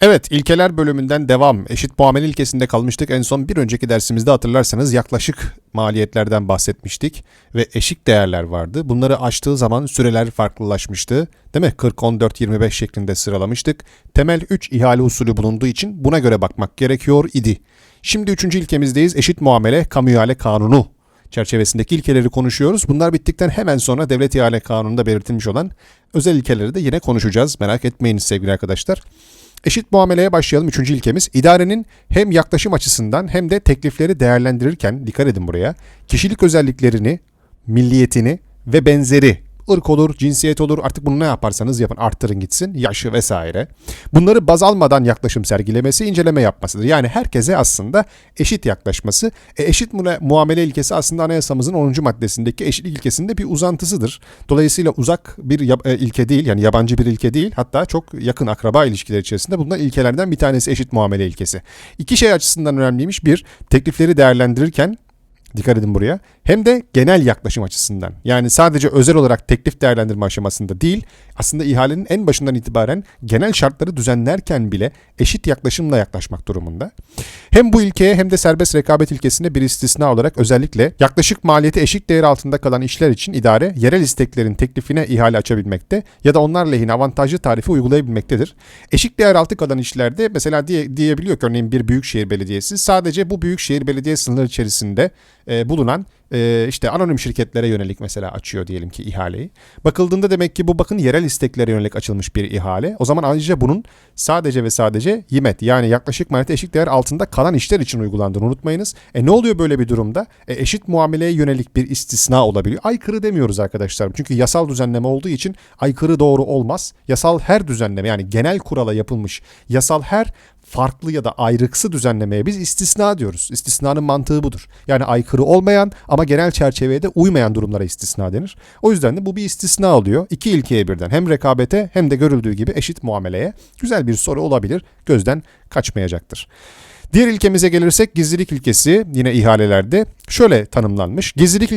Evet, ilkeler bölümünden devam. Eşit muamele ilkesinde kalmıştık. En son bir önceki dersimizde hatırlarsanız yaklaşık maliyetlerden bahsetmiştik ve eşik değerler vardı. Bunları açtığı zaman süreler farklılaşmıştı. Değil mi? 40, 14, 25 şeklinde sıralamıştık. Temel 3 ihale usulü bulunduğu için buna göre bakmak gerekiyor idi. Şimdi üçüncü ilkemizdeyiz. Eşit muamele kamu ihale kanunu çerçevesindeki ilkeleri konuşuyoruz. Bunlar bittikten hemen sonra devlet ihale kanununda belirtilmiş olan özel ilkeleri de yine konuşacağız. Merak etmeyiniz sevgili arkadaşlar. Eşit muameleye başlayalım. Üçüncü ilkemiz idarenin hem yaklaşım açısından hem de teklifleri değerlendirirken dikkat edin buraya kişilik özelliklerini, milliyetini ve benzeri ırk olur, cinsiyet olur artık bunu ne yaparsanız yapın arttırın gitsin yaşı vesaire. Bunları baz almadan yaklaşım sergilemesi inceleme yapmasıdır. Yani herkese aslında eşit yaklaşması. E, eşit mu- muamele ilkesi aslında anayasamızın 10. maddesindeki eşitlik ilkesinde bir uzantısıdır. Dolayısıyla uzak bir e, ilke değil yani yabancı bir ilke değil hatta çok yakın akraba ilişkiler içerisinde bulunan ilkelerden bir tanesi eşit muamele ilkesi. İki şey açısından önemliymiş. Bir, teklifleri değerlendirirken Dikkat edin buraya. Hem de genel yaklaşım açısından. Yani sadece özel olarak teklif değerlendirme aşamasında değil, aslında ihalenin en başından itibaren genel şartları düzenlerken bile eşit yaklaşımla yaklaşmak durumunda. Hem bu ilkeye hem de serbest rekabet ilkesinde bir istisna olarak özellikle yaklaşık maliyeti eşit değer altında kalan işler için idare yerel isteklerin teklifine ihale açabilmekte ya da onlar lehine avantajlı tarifi uygulayabilmektedir. Eşit değer altı kalan işlerde mesela diye, diyebiliyor ki örneğin bir büyükşehir belediyesi sadece bu büyükşehir belediye sınırları içerisinde e, bulunan e, işte anonim şirketlere yönelik mesela açıyor diyelim ki ihaleyi. Bakıldığında demek ki bu bakın yerel isteklere yönelik açılmış bir ihale. O zaman ayrıca bunun sadece ve sadece YİMET yani yaklaşık maliyeti eşik değer altında kalan işler için uygulandığını unutmayınız. E ne oluyor böyle bir durumda? E, eşit muameleye yönelik bir istisna olabiliyor. Aykırı demiyoruz arkadaşlar. Çünkü yasal düzenleme olduğu için aykırı doğru olmaz. Yasal her düzenleme yani genel kurala yapılmış yasal her farklı ya da ayrıksı düzenlemeye biz istisna diyoruz. İstisnanın mantığı budur. Yani aykırı olmayan ama genel çerçeveye de uymayan durumlara istisna denir. O yüzden de bu bir istisna oluyor. İki ilkeye birden hem rekabete hem de görüldüğü gibi eşit muameleye güzel bir soru olabilir. Gözden kaçmayacaktır. Diğer ilkemize gelirsek gizlilik ilkesi yine ihalelerde şöyle tanımlanmış. Gizlilik,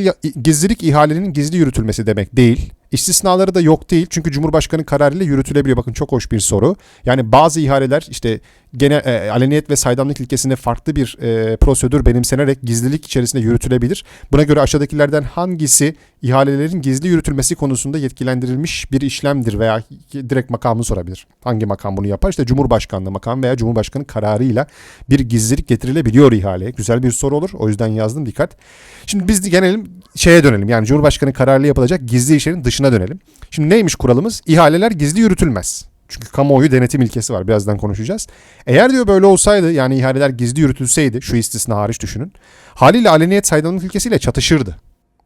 gizlilik ihalenin gizli yürütülmesi demek değil. İstisnaları da yok değil çünkü Cumhurbaşkanı kararıyla yürütülebiliyor. Bakın çok hoş bir soru. Yani bazı ihaleler işte gene e, aleniyet ve saydamlık ilkesinde farklı bir e, prosedür benimsenerek gizlilik içerisinde yürütülebilir. Buna göre aşağıdakilerden hangisi ihalelerin gizli yürütülmesi konusunda yetkilendirilmiş bir işlemdir veya direkt makamını sorabilir. Hangi makam bunu yapar? İşte Cumhurbaşkanlığı makamı veya Cumhurbaşkanı kararıyla bir gizlilik getirilebiliyor ihaleye. Güzel bir soru olur. O yüzden yazdım dikkat. Şimdi biz de gelelim şeye dönelim. Yani Cumhurbaşkanı kararıyla yapılacak gizli işlerin dışına dönelim. Şimdi neymiş kuralımız? İhaleler gizli yürütülmez. Çünkü kamuoyu denetim ilkesi var. Birazdan konuşacağız. Eğer diyor böyle olsaydı yani ihaleler gizli yürütülseydi şu istisna hariç düşünün. Haliyle aleniyet saydamlık ilkesiyle çatışırdı.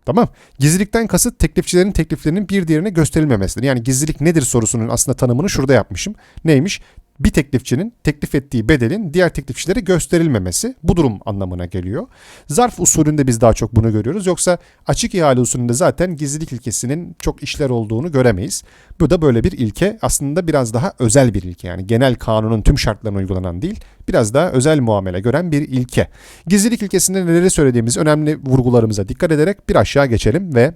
Tamam. Gizlilikten kasıt teklifçilerin tekliflerinin bir diğerine gösterilmemesidir. Yani gizlilik nedir sorusunun aslında tanımını şurada yapmışım. Neymiş? Bir teklifçinin teklif ettiği bedelin diğer teklifçilere gösterilmemesi bu durum anlamına geliyor. Zarf usulünde biz daha çok bunu görüyoruz. Yoksa açık ihale usulünde zaten gizlilik ilkesinin çok işler olduğunu göremeyiz. Bu da böyle bir ilke aslında biraz daha özel bir ilke. Yani genel kanunun tüm şartlarına uygulanan değil biraz daha özel muamele gören bir ilke. Gizlilik ilkesinde neleri söylediğimiz önemli vurgularımıza dikkat ederek bir aşağı geçelim ve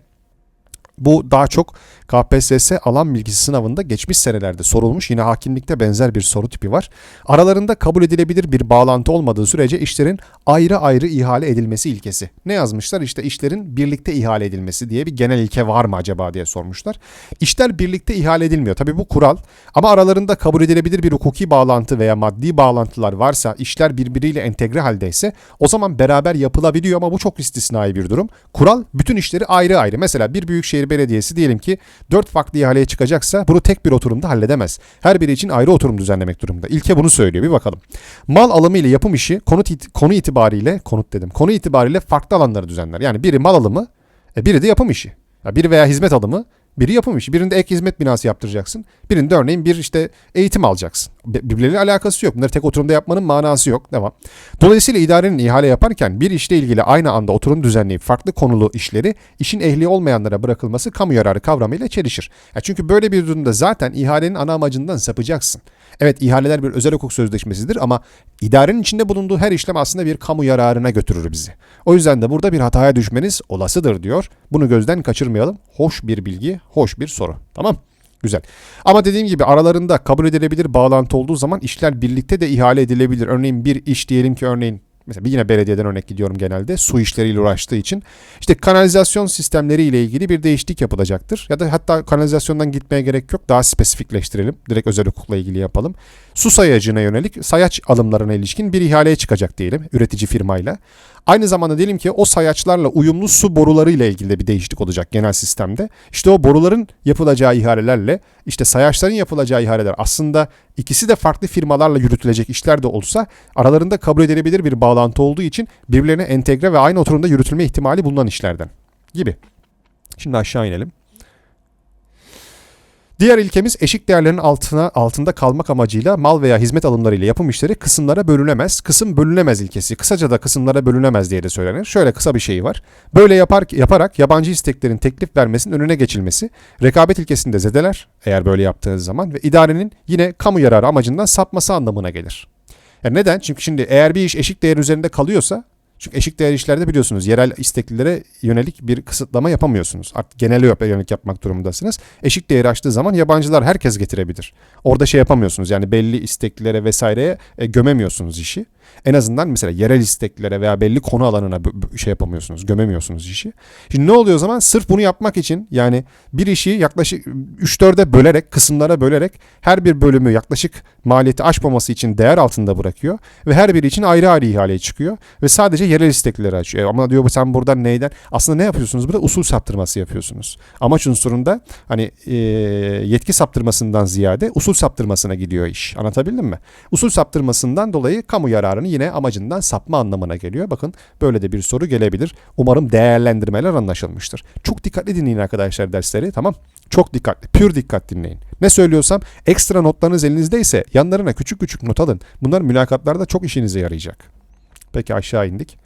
bu daha çok KPSS alan bilgisi sınavında geçmiş senelerde sorulmuş. Yine hakimlikte benzer bir soru tipi var. Aralarında kabul edilebilir bir bağlantı olmadığı sürece işlerin ayrı ayrı ihale edilmesi ilkesi. Ne yazmışlar? İşte işlerin birlikte ihale edilmesi diye bir genel ilke var mı acaba diye sormuşlar. İşler birlikte ihale edilmiyor. Tabii bu kural ama aralarında kabul edilebilir bir hukuki bağlantı veya maddi bağlantılar varsa işler birbiriyle entegre haldeyse o zaman beraber yapılabiliyor ama bu çok istisnai bir durum. Kural bütün işleri ayrı ayrı. Mesela bir büyükşehir belediyesi diyelim ki 4 farklı ihaleye çıkacaksa bunu tek bir oturumda halledemez. Her biri için ayrı oturum düzenlemek durumunda. İlke bunu söylüyor. Bir bakalım. Mal alımı ile yapım işi konut it- konu itibariyle konut dedim. Konu itibariyle farklı alanları düzenler. Yani biri mal alımı, e, biri de yapım işi. Biri veya hizmet alımı, biri yapım işi. Birinde ek hizmet binası yaptıracaksın. Birinde örneğin bir işte eğitim alacaksın. Birbirleriyle alakası yok. Bunları tek oturumda yapmanın manası yok. Devam. Dolayısıyla idarenin ihale yaparken bir işle ilgili aynı anda oturum düzenleyip farklı konulu işleri işin ehli olmayanlara bırakılması kamu yararı kavramıyla çelişir. Ya çünkü böyle bir durumda zaten ihalenin ana amacından sapacaksın. Evet ihaleler bir özel hukuk sözleşmesidir ama idarenin içinde bulunduğu her işlem aslında bir kamu yararına götürür bizi. O yüzden de burada bir hataya düşmeniz olasıdır diyor. Bunu gözden kaçırmayalım. Hoş bir bilgi, hoş bir soru. Tamam Güzel. Ama dediğim gibi aralarında kabul edilebilir bağlantı olduğu zaman işler birlikte de ihale edilebilir. Örneğin bir iş diyelim ki örneğin mesela yine belediyeden örnek gidiyorum genelde su işleriyle uğraştığı için işte kanalizasyon sistemleri ile ilgili bir değişiklik yapılacaktır. Ya da hatta kanalizasyondan gitmeye gerek yok daha spesifikleştirelim. Direkt özel hukukla ilgili yapalım. Su sayacına yönelik sayaç alımlarına ilişkin bir ihaleye çıkacak diyelim üretici firmayla. Aynı zamanda diyelim ki o sayaçlarla uyumlu su boruları ile ilgili de bir değişiklik olacak genel sistemde. İşte o boruların yapılacağı ihalelerle işte sayaçların yapılacağı ihaleler aslında ikisi de farklı firmalarla yürütülecek işler de olsa aralarında kabul edilebilir bir bağlantı olduğu için birbirlerine entegre ve aynı oturumda yürütülme ihtimali bulunan işlerden gibi. Şimdi aşağı inelim. Diğer ilkemiz eşik değerlerin altına altında kalmak amacıyla mal veya hizmet alımlarıyla yapım işleri kısımlara bölünemez. Kısım bölünemez ilkesi. Kısaca da kısımlara bölünemez diye de söylenir. Şöyle kısa bir şey var. Böyle yapar, yaparak yabancı isteklerin teklif vermesinin önüne geçilmesi rekabet ilkesinde zedeler eğer böyle yaptığınız zaman ve idarenin yine kamu yararı amacından sapması anlamına gelir. Yani neden? Çünkü şimdi eğer bir iş eşik değer üzerinde kalıyorsa çünkü eşik değer işlerde biliyorsunuz yerel isteklilere yönelik bir kısıtlama yapamıyorsunuz. Artık genele yönelik yapmak durumundasınız. Eşik değeri açtığı zaman yabancılar herkes getirebilir. Orada şey yapamıyorsunuz yani belli isteklilere vesaireye e, gömemiyorsunuz işi. En azından mesela yerel isteklilere veya belli konu alanına şey yapamıyorsunuz, gömemiyorsunuz işi. Şimdi ne oluyor o zaman? Sırf bunu yapmak için yani bir işi yaklaşık 3-4'e bölerek, kısımlara bölerek her bir bölümü yaklaşık maliyeti aşmaması için değer altında bırakıyor ve her biri için ayrı ayrı ihaleye çıkıyor ve sadece yerel isteklileri açıyor. E, ama diyor sen buradan neyden? Aslında ne yapıyorsunuz burada? Usul saptırması yapıyorsunuz. Amaç unsurunda hani e, yetki saptırmasından ziyade usul saptırmasına gidiyor iş. Anlatabildim mi? Usul saptırmasından dolayı kamu yararını yine amacından sapma anlamına geliyor. Bakın böyle de bir soru gelebilir. Umarım değerlendirmeler anlaşılmıştır. Çok dikkatli dinleyin arkadaşlar dersleri tamam. Çok dikkatli, pür dikkat dinleyin. Ne söylüyorsam ekstra notlarınız elinizdeyse yanlarına küçük küçük not alın. Bunlar mülakatlarda çok işinize yarayacak. Peki aşağı indik.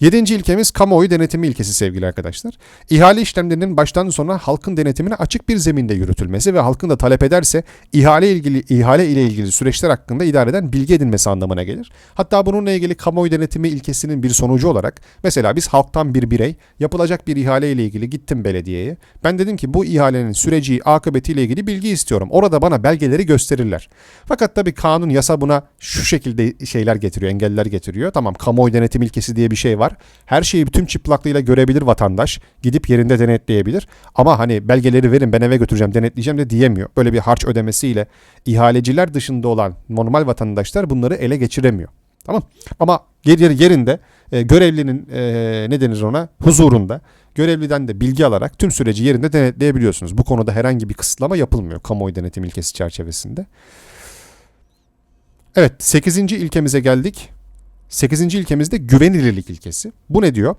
Yedinci ilkemiz kamuoyu denetimi ilkesi sevgili arkadaşlar. İhale işlemlerinin baştan sona halkın denetimine açık bir zeminde yürütülmesi ve halkın da talep ederse ihale ilgili ihale ile ilgili süreçler hakkında idareden bilgi edinmesi anlamına gelir. Hatta bununla ilgili kamuoyu denetimi ilkesinin bir sonucu olarak mesela biz halktan bir birey yapılacak bir ihale ile ilgili gittim belediyeye. Ben dedim ki bu ihalenin süreci, akıbetiyle ilgili bilgi istiyorum. Orada bana belgeleri gösterirler. Fakat tabii kanun, yasa buna şu şekilde şeyler getiriyor, engeller getiriyor. Tamam kamuoyu denetim ilkesi diye bir şey var var. Her şeyi bütün çıplaklığıyla görebilir vatandaş. Gidip yerinde denetleyebilir. Ama hani belgeleri verin ben eve götüreceğim denetleyeceğim de diyemiyor. Böyle bir harç ödemesiyle ihaleciler dışında olan normal vatandaşlar bunları ele geçiremiyor. Tamam. Ama yer yerinde e, görevlinin e, ne denir ona huzurunda görevliden de bilgi alarak tüm süreci yerinde denetleyebiliyorsunuz. Bu konuda herhangi bir kısıtlama yapılmıyor kamuoyu denetim ilkesi çerçevesinde. Evet 8. ilkemize geldik. 8. ilkemizde güvenilirlik ilkesi. Bu ne diyor?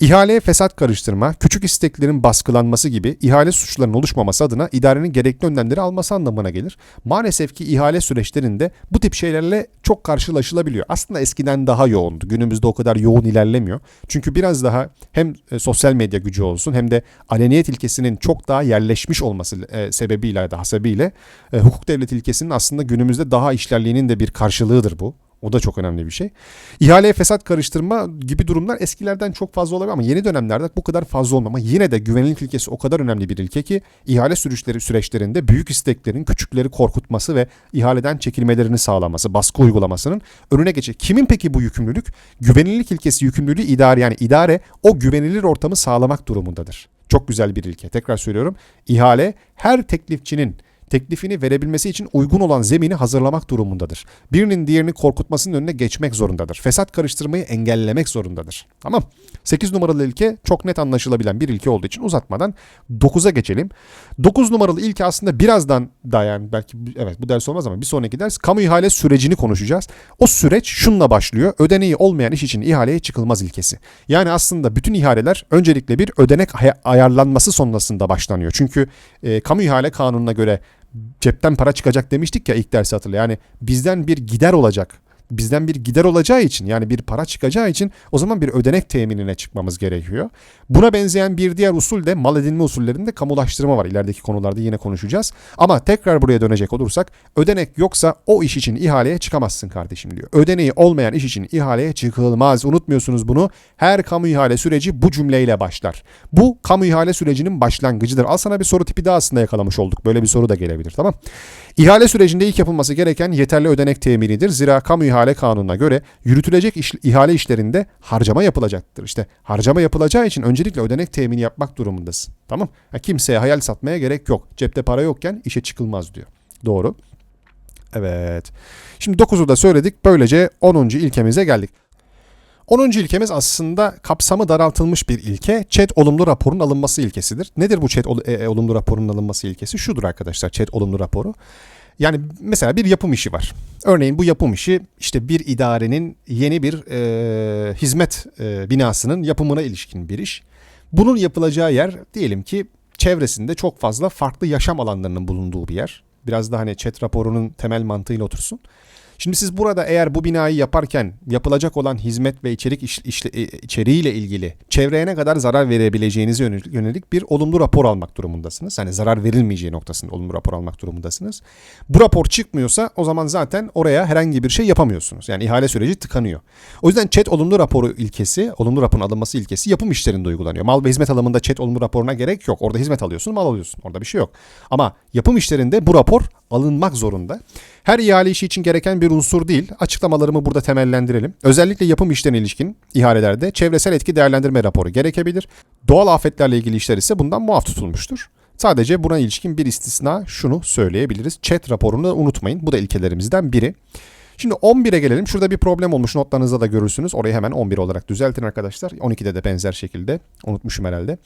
İhaleye fesat karıştırma, küçük isteklerin baskılanması gibi ihale suçlarının oluşmaması adına idarenin gerekli önlemleri alması anlamına gelir. Maalesef ki ihale süreçlerinde bu tip şeylerle çok karşılaşılabiliyor. Aslında eskiden daha yoğundu. Günümüzde o kadar yoğun ilerlemiyor. Çünkü biraz daha hem e, sosyal medya gücü olsun hem de aleniyet ilkesinin çok daha yerleşmiş olması e, sebebiyle ya da hasebiyle e, hukuk devlet ilkesinin aslında günümüzde daha işlerliğinin de bir karşılığıdır bu. O da çok önemli bir şey. İhaleye fesat karıştırma gibi durumlar eskilerden çok fazla olabilir ama yeni dönemlerde bu kadar fazla olmama yine de güvenilirlik ilkesi o kadar önemli bir ilke ki ihale süreçleri süreçlerinde büyük isteklerin küçükleri korkutması ve ihaleden çekilmelerini sağlaması, baskı uygulamasının önüne geçecek. Kimin peki bu yükümlülük? Güvenilirlik ilkesi yükümlülüğü idare yani idare o güvenilir ortamı sağlamak durumundadır. Çok güzel bir ilke. Tekrar söylüyorum. İhale her teklifçinin teklifini verebilmesi için uygun olan zemini hazırlamak durumundadır. Birinin diğerini korkutmasının önüne geçmek zorundadır. Fesat karıştırmayı engellemek zorundadır. Tamam. 8 numaralı ilke çok net anlaşılabilen bir ilke olduğu için uzatmadan 9'a geçelim. 9 numaralı ilke aslında birazdan dayan belki evet bu ders olmaz ama bir sonraki ders kamu ihale sürecini konuşacağız. O süreç şunla başlıyor. Ödeneği olmayan iş için ihaleye çıkılmaz ilkesi. Yani aslında bütün ihaleler öncelikle bir ödenek ayarlanması sonrasında başlanıyor. Çünkü e, kamu ihale kanununa göre cepten para çıkacak demiştik ya ilk dersi hatırla. Yani bizden bir gider olacak. Bizden bir gider olacağı için yani bir para çıkacağı için o zaman bir ödenek teminine çıkmamız gerekiyor. Buna benzeyen bir diğer usul de mal edinme usullerinde kamulaştırma var. İlerideki konularda yine konuşacağız. Ama tekrar buraya dönecek olursak ödenek yoksa o iş için ihaleye çıkamazsın kardeşim diyor. Ödeneği olmayan iş için ihaleye çıkılmaz. Unutmuyorsunuz bunu. Her kamu ihale süreci bu cümleyle başlar. Bu kamu ihale sürecinin başlangıcıdır. Al sana bir soru tipi daha aslında yakalamış olduk. Böyle bir soru da gelebilir tamam. İhale sürecinde ilk yapılması gereken yeterli ödenek teminidir. Zira kamu ihale kanununa göre yürütülecek iş, ihale işlerinde harcama yapılacaktır. İşte harcama yapılacağı için öncelikle ödenek temini yapmak durumundasın. Tamam? Ha, kimseye hayal satmaya gerek yok. Cepte para yokken işe çıkılmaz diyor. Doğru. Evet. Şimdi 9'u da söyledik. Böylece 10. ilkemize geldik. 10. ilkemiz aslında kapsamı daraltılmış bir ilke. Chat olumlu raporun alınması ilkesidir. Nedir bu chat e, e, olumlu raporun alınması ilkesi? Şudur arkadaşlar chat olumlu raporu. Yani mesela bir yapım işi var. Örneğin bu yapım işi işte bir idarenin yeni bir e, hizmet e, binasının yapımına ilişkin bir iş. Bunun yapılacağı yer diyelim ki çevresinde çok fazla farklı yaşam alanlarının bulunduğu bir yer. Biraz da hani chat raporunun temel mantığıyla otursun. Şimdi siz burada eğer bu binayı yaparken yapılacak olan hizmet ve içerik iş, işle, e, içeriğiyle ilgili çevreye ne kadar zarar verebileceğinize yönelik, bir olumlu rapor almak durumundasınız. Hani zarar verilmeyeceği noktasında olumlu rapor almak durumundasınız. Bu rapor çıkmıyorsa o zaman zaten oraya herhangi bir şey yapamıyorsunuz. Yani ihale süreci tıkanıyor. O yüzden chat olumlu raporu ilkesi, olumlu raporun alınması ilkesi yapım işlerinde uygulanıyor. Mal ve hizmet alımında chat olumlu raporuna gerek yok. Orada hizmet alıyorsun, mal alıyorsun. Orada bir şey yok. Ama yapım işlerinde bu rapor alınmak zorunda. Her ihale işi için gereken bir unsur değil. Açıklamalarımı burada temellendirelim. Özellikle yapım işlerine ilişkin ihalelerde çevresel etki değerlendirme raporu gerekebilir. Doğal afetlerle ilgili işler ise bundan muaf tutulmuştur. Sadece buna ilişkin bir istisna şunu söyleyebiliriz. Chat raporunu unutmayın. Bu da ilkelerimizden biri. Şimdi 11'e gelelim. Şurada bir problem olmuş. Notlarınızda da görürsünüz. Orayı hemen 11 olarak düzeltin arkadaşlar. 12'de de benzer şekilde. Unutmuşum herhalde.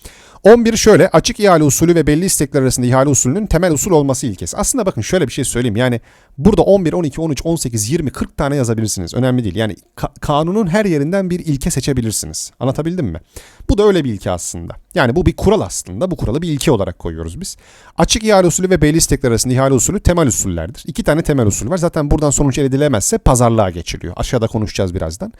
11 şöyle. Açık ihale usulü ve belli istekler arasında ihale usulünün temel usul olması ilkesi. Aslında bakın şöyle bir şey söyleyeyim. Yani burada 11, 12, 13, 18, 20, 40 tane yazabilirsiniz. Önemli değil. Yani ka- kanunun her yerinden bir ilke seçebilirsiniz. Anlatabildim mi? Bu da öyle bir ilke aslında. Yani bu bir kural aslında. Bu kuralı bir ilke olarak koyuyoruz biz. Açık ihale usulü ve belli istekler arasında ihale usulü temel usullerdir. İki tane temel usul var. Zaten buradan sonuç elde edilemezse pazarlığa geçiliyor. Aşağıda konuşacağız birazdan.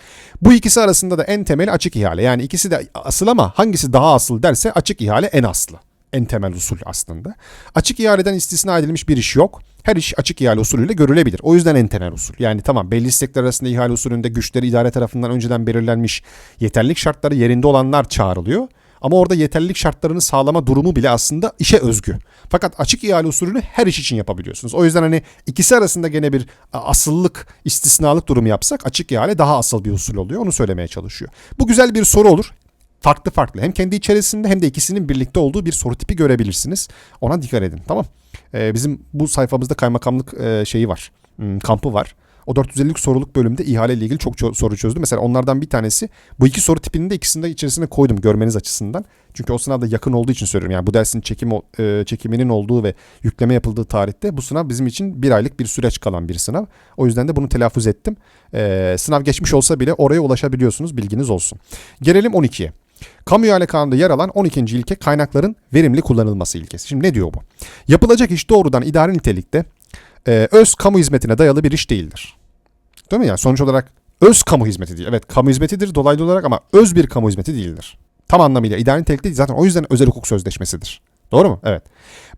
Bu ikisi arasında da en temeli açık ihale. Yani ikisi de asıl ama hangisi daha asıl derse açık ihale en aslı. En temel usul aslında. Açık ihaleden istisna edilmiş bir iş yok. Her iş açık ihale usulüyle görülebilir. O yüzden en temel usul. Yani tamam belli istekler arasında ihale usulünde güçleri idare tarafından önceden belirlenmiş yeterlilik şartları yerinde olanlar çağrılıyor. Ama orada yeterlilik şartlarını sağlama durumu bile aslında işe özgü. Fakat açık ihale usulünü her iş için yapabiliyorsunuz. O yüzden hani ikisi arasında gene bir asıllık, istisnalık durumu yapsak açık ihale daha asıl bir usul oluyor. Onu söylemeye çalışıyor. Bu güzel bir soru olur. Farklı farklı. Hem kendi içerisinde hem de ikisinin birlikte olduğu bir soru tipi görebilirsiniz. Ona dikkat edin. Tamam. Ee, bizim bu sayfamızda kaymakamlık e, şeyi var. Hmm, kampı var. O 450'lik soruluk bölümde ihale ile ilgili çok ço- soru çözdü. Mesela onlardan bir tanesi bu iki soru tipinin de ikisini de içerisine koydum görmeniz açısından. Çünkü o sınavda yakın olduğu için söylüyorum. Yani bu dersin çekim e, çekiminin olduğu ve yükleme yapıldığı tarihte bu sınav bizim için bir aylık bir süreç kalan bir sınav. O yüzden de bunu telaffuz ettim. E, sınav geçmiş olsa bile oraya ulaşabiliyorsunuz bilginiz olsun. Gelelim 12'ye. Kamu ihale kanununda yer alan 12. ilke kaynakların verimli kullanılması ilkesi. Şimdi ne diyor bu? Yapılacak iş doğrudan idari nitelikte e, öz kamu hizmetine dayalı bir iş değildir. Değil mi yani sonuç olarak öz kamu hizmeti değil. Evet kamu hizmetidir dolaylı olarak ama öz bir kamu hizmeti değildir. Tam anlamıyla idari nitelikte değil zaten o yüzden özel hukuk sözleşmesidir. Doğru mu? Evet.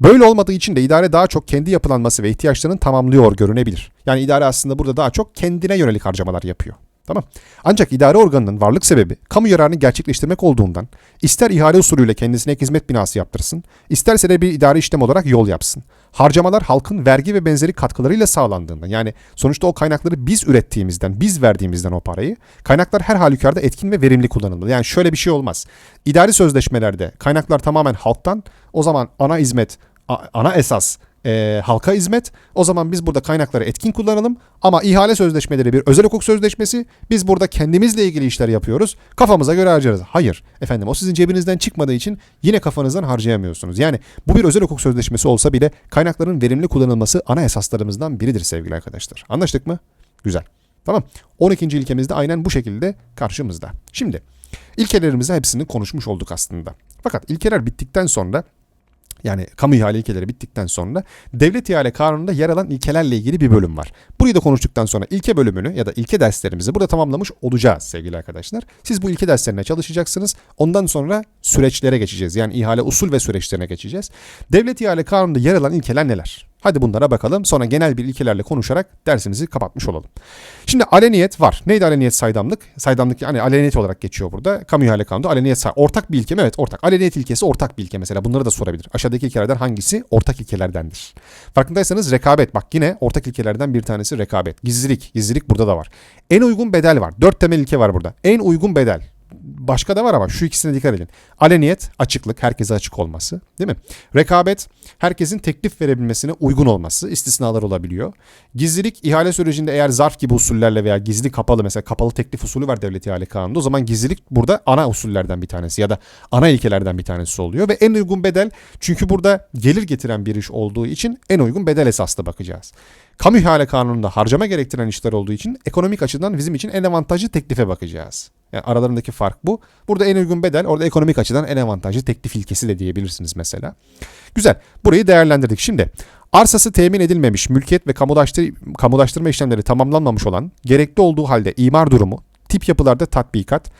Böyle olmadığı için de idare daha çok kendi yapılanması ve ihtiyaçlarını tamamlıyor görünebilir. Yani idare aslında burada daha çok kendine yönelik harcamalar yapıyor. Tamam. Ancak idare organının varlık sebebi kamu yararını gerçekleştirmek olduğundan ister ihale usulüyle kendisine hizmet binası yaptırsın, isterse de bir idari işlem olarak yol yapsın. Harcamalar halkın vergi ve benzeri katkılarıyla sağlandığından yani sonuçta o kaynakları biz ürettiğimizden, biz verdiğimizden o parayı kaynaklar her halükarda etkin ve verimli kullanılmalı. Yani şöyle bir şey olmaz. İdari sözleşmelerde kaynaklar tamamen halktan o zaman ana hizmet, ana esas e, halka hizmet. O zaman biz burada kaynakları etkin kullanalım. Ama ihale sözleşmeleri bir özel hukuk sözleşmesi. Biz burada kendimizle ilgili işler yapıyoruz. Kafamıza göre harcarız. Hayır efendim o sizin cebinizden çıkmadığı için yine kafanızdan harcayamıyorsunuz. Yani bu bir özel hukuk sözleşmesi olsa bile kaynakların verimli kullanılması ana esaslarımızdan biridir sevgili arkadaşlar. Anlaştık mı? Güzel. Tamam. 12. ilkemiz de aynen bu şekilde karşımızda. Şimdi ilkelerimizi hepsini konuşmuş olduk aslında. Fakat ilkeler bittikten sonra yani kamu ihale ilkeleri bittikten sonra devlet ihale kanununda yer alan ilkelerle ilgili bir bölüm var. Burayı da konuştuktan sonra ilke bölümünü ya da ilke derslerimizi burada tamamlamış olacağız sevgili arkadaşlar. Siz bu ilke derslerine çalışacaksınız. Ondan sonra süreçlere geçeceğiz. Yani ihale usul ve süreçlerine geçeceğiz. Devlet ihale kanununda yer alan ilkeler neler? Hadi bunlara bakalım. Sonra genel bir ilkelerle konuşarak dersimizi kapatmış olalım. Şimdi aleniyet var. Neydi aleniyet saydamlık? Saydamlık yani aleniyet olarak geçiyor burada. Kamu ihale kanunu aleniyet say ortak bir ilke mi? Evet ortak. Aleniyet ilkesi ortak bir ilke mesela. Bunları da sorabilir. Aşağıdaki ilkelerden hangisi ortak ilkelerdendir? Farkındaysanız rekabet. Bak yine ortak ilkelerden bir tanesi rekabet. Gizlilik. Gizlilik burada da var. En uygun bedel var. Dört temel ilke var burada. En uygun bedel başka da var ama şu ikisine dikkat edin. Aleniyet, açıklık, herkese açık olması, değil mi? Rekabet, herkesin teklif verebilmesine uygun olması, istisnalar olabiliyor. Gizlilik, ihale sürecinde eğer zarf gibi usullerle veya gizli kapalı mesela kapalı teklif usulü var devlet ihale kanununda. O zaman gizlilik burada ana usullerden bir tanesi ya da ana ilkelerden bir tanesi oluyor ve en uygun bedel çünkü burada gelir getiren bir iş olduğu için en uygun bedel esaslı bakacağız. Kamu ihale kanununda harcama gerektiren işler olduğu için ekonomik açıdan bizim için en avantajlı teklife bakacağız. Yani aralarındaki fark bu. Burada en uygun bedel, orada ekonomik açıdan en avantajlı teklif ilkesi de diyebilirsiniz mesela. Güzel. Burayı değerlendirdik. Şimdi arsası temin edilmemiş, mülkiyet ve kamulaştır kamulaştırma işlemleri tamamlanmamış olan, gerekli olduğu halde imar durumu, tip yapılarda tatbikat,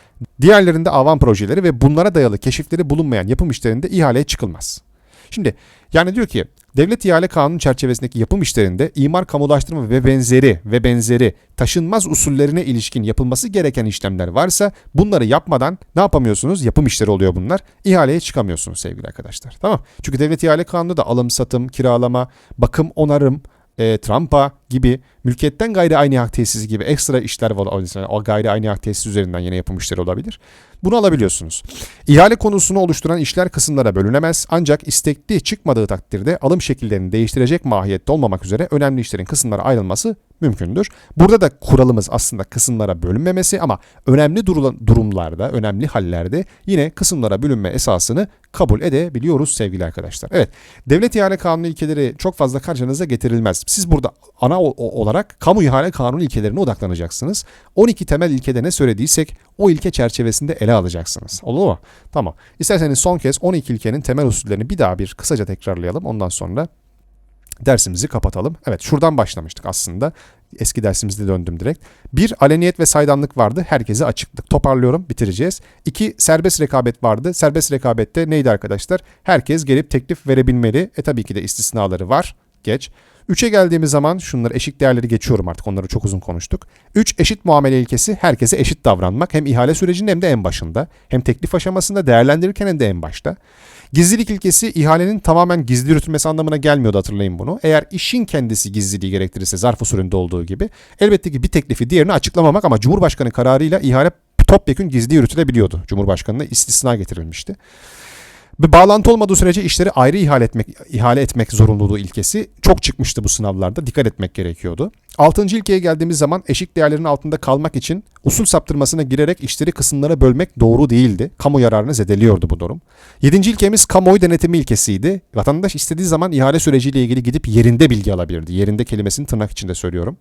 diğerlerinde avan projeleri ve bunlara dayalı keşifleri bulunmayan yapım işlerinde ihaleye çıkılmaz. Şimdi yani diyor ki devlet ihale kanunu çerçevesindeki yapım işlerinde imar kamulaştırma ve benzeri ve benzeri taşınmaz usullerine ilişkin yapılması gereken işlemler varsa bunları yapmadan ne yapamıyorsunuz? Yapım işleri oluyor bunlar. İhaleye çıkamıyorsunuz sevgili arkadaşlar. Tamam. Çünkü devlet ihale kanunu da alım, satım, kiralama, bakım, onarım, e, trampa gibi mülkiyetten gayri aynı hak tesisi gibi ekstra işler var. O gayri aynı hak tesisi üzerinden yine yapım işleri olabilir. Bunu alabiliyorsunuz. İhale konusunu oluşturan işler kısımlara bölünemez ancak istekli çıkmadığı takdirde alım şekillerini değiştirecek mahiyette olmamak üzere önemli işlerin kısımlara ayrılması mümkündür. Burada da kuralımız aslında kısımlara bölünmemesi ama önemli durumlarda, önemli hallerde yine kısımlara bölünme esasını kabul edebiliyoruz sevgili arkadaşlar. Evet, devlet ihale kanunu ilkeleri çok fazla karşınıza getirilmez. Siz burada ana olarak kamu ihale kanunu ilkelerine odaklanacaksınız. 12 temel ilkede ne söylediysek o ilke çerçevesinde ele alacaksınız. Olur mu? Tamam. İsterseniz son kez 12 ilkenin temel usullerini bir daha bir kısaca tekrarlayalım. Ondan sonra dersimizi kapatalım. Evet şuradan başlamıştık aslında. Eski dersimizde döndüm direkt. Bir aleniyet ve saydamlık vardı. Herkese açıklık. Toparlıyorum bitireceğiz. İki serbest rekabet vardı. Serbest rekabette neydi arkadaşlar? Herkes gelip teklif verebilmeli. E tabii ki de istisnaları var. Geç. 3'e geldiğimiz zaman şunları eşik değerleri geçiyorum artık onları çok uzun konuştuk. 3 eşit muamele ilkesi herkese eşit davranmak hem ihale sürecinde hem de en başında. Hem teklif aşamasında değerlendirirken hem de en başta. Gizlilik ilkesi ihalenin tamamen gizli yürütülmesi anlamına gelmiyordu hatırlayın bunu. Eğer işin kendisi gizliliği gerektirirse zarf usulünde olduğu gibi elbette ki bir teklifi diğerini açıklamamak ama Cumhurbaşkanı kararıyla ihale topyekun gizli yürütülebiliyordu. Cumhurbaşkanına istisna getirilmişti. Ve bağlantı olmadığı sürece işleri ayrı ihale etmek, ihale etmek zorunluluğu ilkesi çok çıkmıştı bu sınavlarda. Dikkat etmek gerekiyordu. Altıncı ilkeye geldiğimiz zaman eşik değerlerin altında kalmak için usul saptırmasına girerek işleri kısımlara bölmek doğru değildi. Kamu yararını zedeliyordu bu durum. Yedinci ilkemiz kamuoyu denetimi ilkesiydi. Vatandaş istediği zaman ihale süreciyle ilgili gidip yerinde bilgi alabilirdi. Yerinde kelimesini tırnak içinde söylüyorum.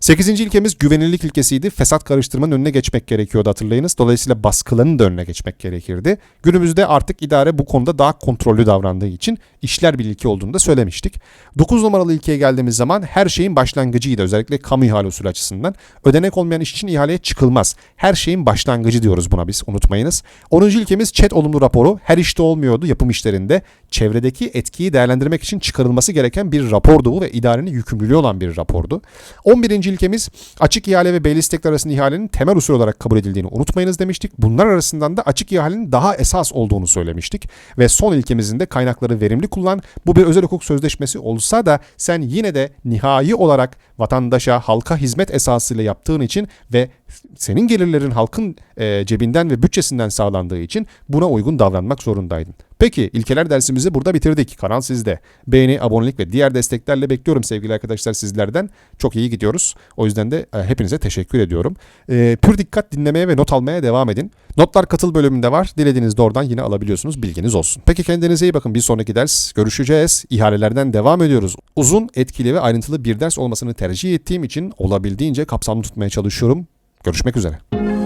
Sekizinci ilkemiz güvenilirlik ilkesiydi. Fesat karıştırmanın önüne geçmek gerekiyordu hatırlayınız. Dolayısıyla baskılarının da önüne geçmek gerekirdi. Günümüzde artık idare bu konuda daha kontrollü davrandığı için işler bir ilke olduğunu da söylemiştik. Dokuz numaralı ilkeye geldiğimiz zaman her şeyin başlangıcıydı. Özellikle kamu ihale usulü açısından. Ödenek olmayan iş için ihaleye çıkılmaz. Her şeyin başlangıcı diyoruz buna biz unutmayınız. Onuncu ilkemiz chat olumlu raporu her işte olmuyordu yapım işlerinde. Çevredeki etkiyi değerlendirmek için çıkarılması gereken bir rapordu bu ve idarenin yükümlülüğü olan bir rapordu. 11 ilkemiz açık ihale ve belli istekler arasında ihalenin temel usul olarak kabul edildiğini unutmayınız demiştik. Bunlar arasından da açık ihalenin daha esas olduğunu söylemiştik. Ve son ilkemizin de kaynakları verimli kullan. Bu bir özel hukuk sözleşmesi olsa da sen yine de nihai olarak vatandaşa, halka hizmet esasıyla yaptığın için ve senin gelirlerin halkın cebinden ve bütçesinden sağlandığı için buna uygun davranmak zorundaydın. Peki ilkeler dersimizi burada bitirdik. Kanal sizde. Beğeni, abonelik ve diğer desteklerle bekliyorum sevgili arkadaşlar sizlerden. Çok iyi gidiyoruz. O yüzden de e, hepinize teşekkür ediyorum. E, pür dikkat dinlemeye ve not almaya devam edin. Notlar katıl bölümünde var. Dilediğinizde oradan yine alabiliyorsunuz. Bilginiz olsun. Peki kendinize iyi bakın. Bir sonraki ders görüşeceğiz. İhalelerden devam ediyoruz. Uzun, etkili ve ayrıntılı bir ders olmasını tercih ettiğim için olabildiğince kapsamlı tutmaya çalışıyorum. Görüşmek üzere.